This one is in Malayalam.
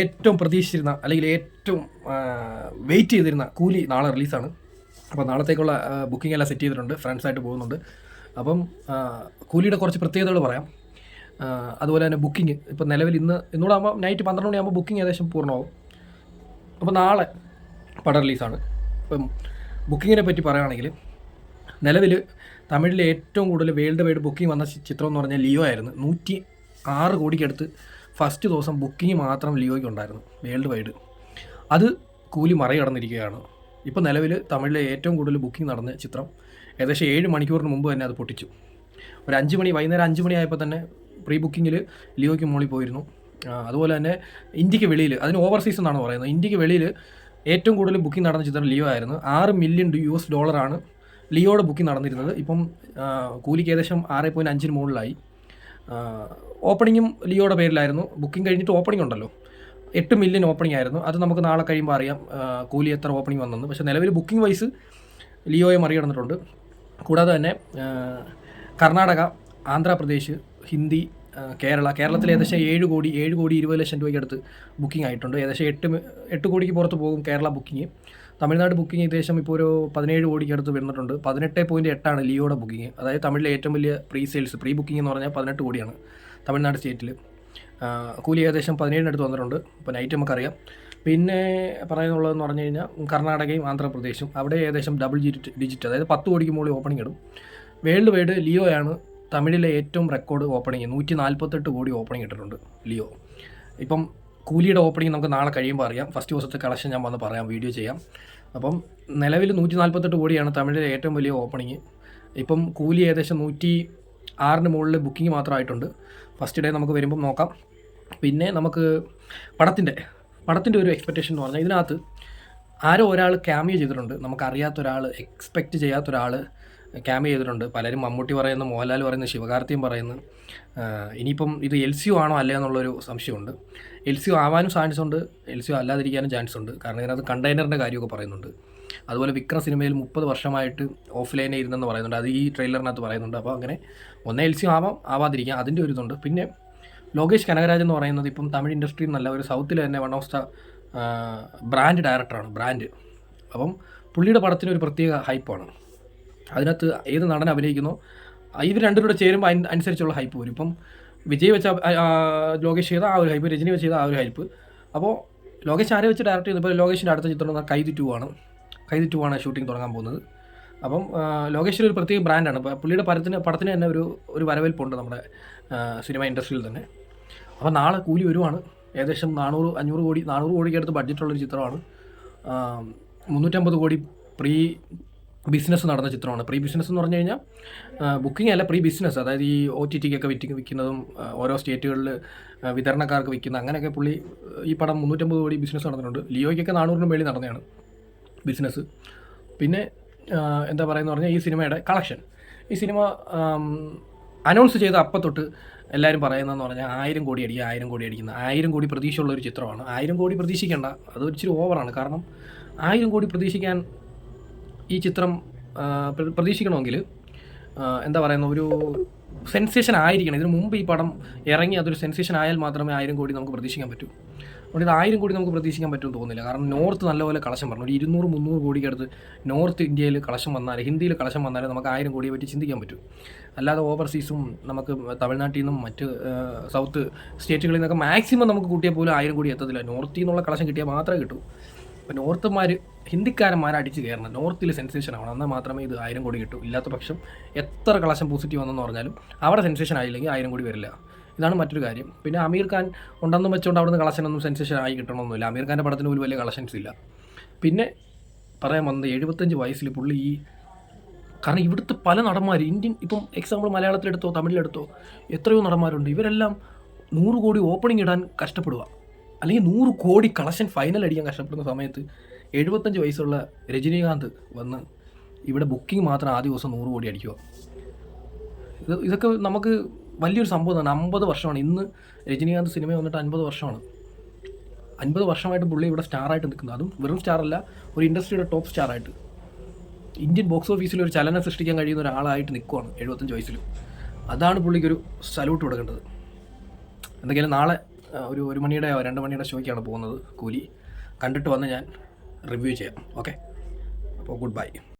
ഏറ്റവും പ്രതീക്ഷിച്ചിരുന്ന അല്ലെങ്കിൽ ഏറ്റവും വെയിറ്റ് ചെയ്തിരുന്ന കൂലി നാളെ റിലീസാണ് അപ്പോൾ നാളത്തേക്കുള്ള ബുക്കിംഗ് എല്ലാം സെറ്റ് ചെയ്തിട്ടുണ്ട്. ഫ്രണ്ട്സായിട്ട് പോകുന്നുണ്ട്. അപ്പം കൂലിയുടെ കുറച്ച് പ്രത്യേകതകൾ പറയാം. അതുപോലെ തന്നെ ബുക്കിംഗ് ഇപ്പോൾ നിലവിൽ ഇന്ന് ഇന്നൂടെ ആകുമ്പോൾ നൈറ്റ് പന്ത്രണ്ട് മണിയാകുമ്പോൾ ബുക്കിംഗ് ഏകദേശം പൂർണമാവും. അപ്പോൾ നാളെ പടം റിലീസാണ് ഇപ്പം ബുക്കിങ്ങിനെ പറ്റി പറയുകയാണെങ്കിൽ നിലവിൽ തമിഴിലെ ഏറ്റവും കൂടുതൽ വേൾഡ് വൈഡ് ബുക്കിംഗ് വന്ന ചിത്രം എന്ന് പറഞ്ഞാൽ ലിയോ ആയിരുന്നു. നൂറ്റി ആറ് കോടിക്കടുത്ത് ഫസ്റ്റ് ദിവസം ബുക്കിംഗ് മാത്രം ലിയോയ്ക്ക് ഉണ്ടായിരുന്നു വേൾഡ് വൈഡ്. അത് കൂലി മറികടന്നിരിക്കുകയാണ്. ഇപ്പോൾ നിലവിൽ തമിഴിലെ ഏറ്റവും കൂടുതൽ ബുക്കിംഗ് നടന്ന ചിത്രം ഏകദേശം ഏഴ് മണിക്കൂറിന് മുമ്പ് തന്നെ അത് പൊട്ടിച്ചു. ഒരു അഞ്ച് മണി വൈകുന്നേരം അഞ്ച് മണിയായപ്പോൾ തന്നെ പ്രീ ബുക്കിങ്ങിൽ ലിയോയ്ക്ക് മോളിൽ പോയിരുന്നു. അതുപോലെ തന്നെ ഇന്ത്യയ്ക്ക് വെളിയിൽ അതിന് ഓവർസീസ് എന്നാണ് പറയുന്നത്. ഇന്ത്യയ്ക്ക് വെളിയിൽ ഏറ്റവും കൂടുതൽ ബുക്കിംഗ് നടന്ന ചിത്രം ലിയോ ആയിരുന്നു. ആറ് മില്യൺ യു എസ് ഡോളറാണ് ലിയോയുടെ ബുക്കിംഗ് നടന്നിരുന്നത്. ഇപ്പം കൂലിക്ക് ഏകദേശം ആറ് പോയിന്റ് അഞ്ചിന് മുകളിലായി. ഓപ്പണിങ്ങും ലിയോയുടെ പേരിലായിരുന്നു. ബുക്കിംഗ് കഴിഞ്ഞിട്ട് ഓപ്പണിംഗ് ഉണ്ടല്ലോ. എട്ട് മില്യൺ ഓപ്പണിംഗ് ആയിരുന്നു. അത് നമുക്ക് നാളെ കഴിയുമ്പോൾ അറിയാം. കൂലി എത്ര ഓപ്പണിംഗ് വന്നെന്ന്. പക്ഷേ നിലവിൽ ബുക്കിംഗ് വൈസ് ലിയോയെ മറികടന്നിട്ടുണ്ട്. കൂടാതെ തന്നെ കർണാടക ആന്ധ്രാപ്രദേശ് ഹിന്ദി കേരള കേരളത്തിൽ ഏകദേശം ഏഴ് കോടി ഏഴ് കോടി ഇരുപത് ലക്ഷം രൂപയ്ക്ക് അടുത്ത് ബുക്കിംഗ് ആയിട്ടുണ്ട്. ഏകദേശം എട്ട് എട്ട് കോടിക്ക് പുറത്ത് പോകും കേരള ബുക്കിംഗ് തമിഴ്നാട് ബുക്കിംഗ് ഏകദേശം ഇപ്പോൾ ഒരു പതിനേഴ് കോടിക്ക് അടുത്ത് വരുന്നിട്ടുണ്ട്. പതിനെട്ട് പോയിന്റ് എട്ടാണ് ലിയോയുടെ ബുക്കിംഗ് അതായത് തമിഴിലെ ഏറ്റവും വലിയ പ്രീ സെയിൽസ് പ്രീ ബുക്കിംഗ് എന്ന് പറഞ്ഞാൽ പതിനെട്ട് കോടിയാണ് തമിഴ്നാട് സ്റ്റേറ്റിൽ കൂലി ഏകദേശം പതിനേഴിനടുത്ത് വന്നിട്ടുണ്ട്. ഇപ്പോൾ നൈറ്റ് നമുക്കറിയാം. പിന്നെ പറയാനുള്ളതെന്ന് പറഞ്ഞു കഴിഞ്ഞാൽ കർണാടകയും ആന്ധ്രാപ്രദേശും. അവിടെ ഏകദേശം ഡബിൾ ഡിജിറ്റ് ഡിജിറ്റ് അതായത് പത്ത് കോടിക്ക് മുകളിൽ ഓപ്പണിംഗ് ഇടും. വേൾഡ് വൈഡ് ലിയോയാണ് തമിഴിലെ ഏറ്റവും റെക്കോർഡ് ഓപ്പണിങ് നൂറ്റി നാൽപ്പത്തെട്ട് കോടി ഓപ്പണിങ് ഇട്ടിട്ടുണ്ട് ലിയോ. ഇപ്പം കൂലിയുടെ ഓപ്പണിങ് നമുക്ക് നാളെ കഴിയുമ്പോൾ അറിയാം. ഫസ്റ്റ് ദിവസത്തെ കളക്ഷൻ ഞാൻ വന്ന് പറയാം വീഡിയോ ചെയ്യാം. അപ്പം നിലവിൽ നൂറ്റി നാൽപ്പത്തെട്ട് കോടിയാണ് തമിഴിലെ ഏറ്റവും വലിയ ഓപ്പണിങ് ഇപ്പം കൂലി ഏകദേശം നൂറ്റി ആറിന് മുകളിൽ ബുക്കിംഗ് മാത്രമായിട്ടുണ്ട്. ഫസ്റ്റ് ഡേ നമുക്ക് വരുമ്പം നോക്കാം. പിന്നെ നമുക്ക് പടത്തിന്റെ പടത്തിന്റെ ഒരു എക്സ്പെക്റ്റേഷൻ എന്ന് പറഞ്ഞാൽ ഇതിനകത്ത് ആരോ ഒരാൾ ക്യാമിയോ ചെയ്തിട്ടുണ്ട്. നമുക്കറിയാത്ത ഒരാൾ എക്സ്പെക്റ്റ് ചെയ്യാത്ത ഒരാൾ ക്യാമിയോ ചെയ്തിട്ടുണ്ട്. പലരും മമ്മൂട്ടി പറയുന്നു മോഹൻലാൽ പറയുന്നു ശിവകാർത്തിയും പറയുന്നു. ഇനിയിപ്പം ഇത് എൽ സി ആണോ അല്ലേ എന്നുള്ളൊരു സംശയമുണ്ട്. എൽ സി ആവാനും ചാൻസ് ഉണ്ട് എൽ സി അല്ലാതിരിക്കാനും ചാൻസ് ഉണ്ട്. കാരണം ഇതിനകത്ത് കണ്ടെയ്നറിന്റെ കാര്യമൊക്കെ പറയുന്നുണ്ട്. അതുപോലെ വിക്രം സിനിമയിൽ മുപ്പത് വർഷമായിട്ട് ഓഫ്ലൈനിൽ ഇരുന്നെന്ന് പറയുന്നുണ്ട്. അത് ഈ ട്രെയിലറിനകത്ത് പറയുന്നുണ്ട്. അപ്പോൾ അങ്ങനെ ഒന്നേ എൽ സി ആവാം ആവാതിരിക്കാം. അതിന്റെ ഒരു ഇതുണ്ട്. പിന്നെ ലോകേഷ് കനകരാജ് എന്ന് പറയുന്നത് ഇപ്പം തമിഴ് ഇൻഡസ്ട്രിയിൽ നല്ല ഒരു സൗത്തിൽ തന്നെ വൺ ഓഫ് ദ ബ്രാൻഡ് ഡയറക്ടറാണ് ബ്രാൻഡ് അപ്പം പുള്ളിയുടെ പടത്തിന് ഒരു പ്രത്യേക ഹൈപ്പാണ് അതിനകത്ത് ഏത് നടൻ അഭിനയിക്കുന്നോ ഇവർ രണ്ടുപേരുടെ ചേരുമ്പോൾ അതിന് അനുസരിച്ചുള്ള ഹൈപ്പ് വരും. ഇപ്പം വിജയ് വെച്ച ലോകേഷ് ചെയ്ത ആ ഒരു ഹൈപ്പ് രജനി വെച്ച് ചെയ്ത ആ ഒരു ഹൈപ്പ് അപ്പോൾ ലോകേഷ് ആരെ വെച്ച് ഡയറക്റ്റ് ചെയ്തപ്പോൾ ലോകേഷിന്റെ അടുത്ത ചിത്രം കൈതി ടു ആണ്. കൈതി ടു ആണ് ഷൂട്ടിംഗ് തുടങ്ങാൻ പോകുന്നത്. അപ്പം ലോകേഷിന്റെ ഒരു പ്രത്യേക ബ്രാൻഡാണ് ഇപ്പോൾ പുള്ളിയുടെ പടത്തിന് പടത്തിന് തന്നെ ഒരു ഒരു വരവേൽപ്പുണ്ട് നമ്മുടെ സിനിമ ഇൻഡസ്ട്രിയിൽ തന്നെ. അപ്പോൾ നാളെ കൂലി വരുവാണ്. ഏകദേശം നാനൂറ് അഞ്ഞൂറ് കോടി നാനൂറ് കോടിക്ക് അടുത്ത് ബഡ്ജറ്റുള്ളൊരു ചിത്രമാണ്. മുന്നൂറ്റമ്പത് കോടി പ്രീ ബിസിനസ് നടന്ന ചിത്രമാണ്. പ്രീ ബിസിനസ് എന്ന് പറഞ്ഞു കഴിഞ്ഞാൽ ബുക്കിംഗ് അല്ല പ്രീ ബിസിനസ്. അതായത് ഈ ഒ ടി ടിക്കൊക്കെ വിറ്റ് വിൽക്കുന്നതും ഓരോ സ്റ്റേറ്റുകളിൽ വിതരണക്കാർക്ക് വിൽക്കുന്ന അങ്ങനെയൊക്കെ പുള്ളി ഈ പടം മുന്നൂറ്റമ്പത് കോടി ബിസിനസ് നടന്നിട്ടുണ്ട്. ലിയോയ്ക്കൊക്കെ നാനൂറിന് മേളിൽ നടന്നതാണ് ബിസിനസ്. പിന്നെ എന്താ എന്ന് പറഞ്ഞാൽ ഈ സിനിമയുടെ കളക്ഷൻ. ഈ സിനിമ അനൗൺസ് ചെയ്ത അപ്പം തൊട്ട് എല്ലാവരും പറയുന്നതെന്ന് പറഞ്ഞാൽ ആയിരം കോടി അടിക്കുക ആയിരം കോടി അടിക്കുന്ന ആയിരം കോടി പ്രതീക്ഷയുള്ള ഒരു ചിത്രമാണ്. ആയിരം കോടി പ്രതീക്ഷിക്കേണ്ട. അത് ഇച്ചിരി ഓവറാണ് കാരണം ആയിരം കോടി പ്രതീക്ഷിക്കാൻ ഈ ചിത്രം പ്രതീക്ഷിക്കണമെങ്കിൽ എന്താ പറയുന്ന ഒരു സെൻസേഷൻ ആയിരിക്കണം. ഇതിനു മുമ്പ് ഈ പടം ഇറങ്ങി അതൊരു സെൻസേഷൻ ആയാൽ മാത്രമേ ആയിരം കോടി നമുക്ക് പ്രതീക്ഷിക്കാൻ പറ്റൂ. അതുകൊണ്ട് ഇത് ആയിരം കോടി നമുക്ക് പ്രതീക്ഷിക്കാൻ പറ്റുമെന്ന് തോന്നുന്നില്ല. കാരണം നോർത്ത് നല്ലപോലെ കളക്ഷൻ പറഞ്ഞു. ഒരു ഇരുന്നൂറ് മുന്നൂറ് കോടിക്ക് അടുത്ത് നോർത്ത് ഇന്ത്യയിൽ കളക്ഷൻ വന്നാൽ ഹിന്ദിയിൽ കളക്ഷൻ വന്നാൽ നമുക്ക് ആയിരം കോടിയെ പറ്റി ചിന്തിക്കാൻ പറ്റും. അല്ലാതെ ഓവർസീസും നമുക്ക് തമിഴ്നാട്ടിൽ നിന്നും മറ്റ് സൗത്ത് സ്റ്റേറ്റുകളിൽ നിന്നൊക്കെ മാക്സിമം നമുക്ക് കൂട്ടിയാൽ പോലും ആയിരം കോടി എത്തത്തില്ല. നോർത്തിൽ നിന്നുള്ള കളക്ഷൻ കിട്ടിയാൽ മാത്രമേ കിട്ടൂ. അപ്പോൾ നോർത്തുമാർ ഹിന്ദിക്കാരന്മാരെ അടിച്ച് കയറണം. നോർത്തിൽ സെൻസേഷൻ ആവണം. എന്നാൽ മാത്രമേ ഇത് ആയിരം കോടി കിട്ടൂ. ഇല്ലാത്ത പക്ഷം എത്ര കളശം പോസിറ്റീവ് വന്നെന്ന് പറഞ്ഞാലും അവിടെ സെൻസേഷൻ ആയില്ലെങ്കിൽ ആയിരം കോടി വരില്ല. ഇതാണ് മറ്റൊരു കാര്യം. പിന്നെ അമീർ ഖാൻ ഉണ്ടെന്ന് വെച്ചുകൊണ്ട് അവിടുന്ന് കളശനൊന്നും സെൻസേഷൻ ആയി കിട്ടണമെന്നില്ല അമീർ ഖാന്റെ പടത്തിന് പോലും വലിയ കളക്ഷൻസ് ഇല്ല. പിന്നെ പറയാൻ വന്നത് എഴുപത്തഞ്ച് വയസ്സിൽ പുള്ളി ഈ കാരണം ഇവിടുത്തെ പല നടന്മാർ ഇന്ത്യൻ ഇപ്പം എക്സാമ്പിൾ മലയാളത്തിലെടുത്തോ തമിഴിലെടുത്തോ എത്രയോ നടന്മാരുണ്ട്. ഇവരെല്ലാം നൂറ് കോടി ഓപ്പണിംഗ് ഇടാൻ കഷ്ടപ്പെടുക അല്ലെങ്കിൽ നൂറ് കോടി കളക്ഷൻ ഫൈനൽ അടിക്കാൻ കഷ്ടപ്പെടുന്ന സമയത്ത് എഴുപത്തഞ്ച് വയസ്സുള്ള രജനീകാന്ത് വന്ന് ഇവിടെ ബുക്കിംഗ് മാത്രം ആദ്യ ദിവസം നൂറ് കോടി അടിക്കുക ഇത് ഇതൊക്കെ നമുക്ക് വലിയൊരു സംഭവമാണ് അമ്പത് വർഷമാണ്. ഇന്ന് രജനീകാന്ത് സിനിമ വന്നിട്ട് അൻപത് വർഷമാണ്. അൻപത് വർഷമായിട്ട് പുള്ളി ഇവിടെ സ്റ്റാറായിട്ട് നിൽക്കുന്നത് അതും വെറും സ്റ്റാറല്ല ഒരു ഇൻഡസ്ട്രിയുടെ ടോപ്പ് സ്റ്റാറായിട്ട് ഇന്ത്യൻ ബോക്സ് ഓഫീസിൽ ഒരു ചലനം സൃഷ്ടിക്കാൻ കഴിയുന്ന ഒരാളായിട്ട് നിൽക്കുവാണ് എഴുപത്തഞ്ച് വയസ്സിലും. അതാണ് പുള്ളിക്കൊരു സല്യൂട്ട് കൊടുക്കേണ്ടത്. എന്തെങ്കിലും നാളെ ഒരു ഒരു മണിയുടെ രണ്ട് മണിയുടെ ഷോയ്ക്കാണ് പോകുന്നത് കൂലി. കണ്ടിട്ട് വന്ന് ഞാൻ റിവ്യൂ ചെയ്യാം. ഓക്കെ അപ്പോൾ ഗുഡ് ബൈ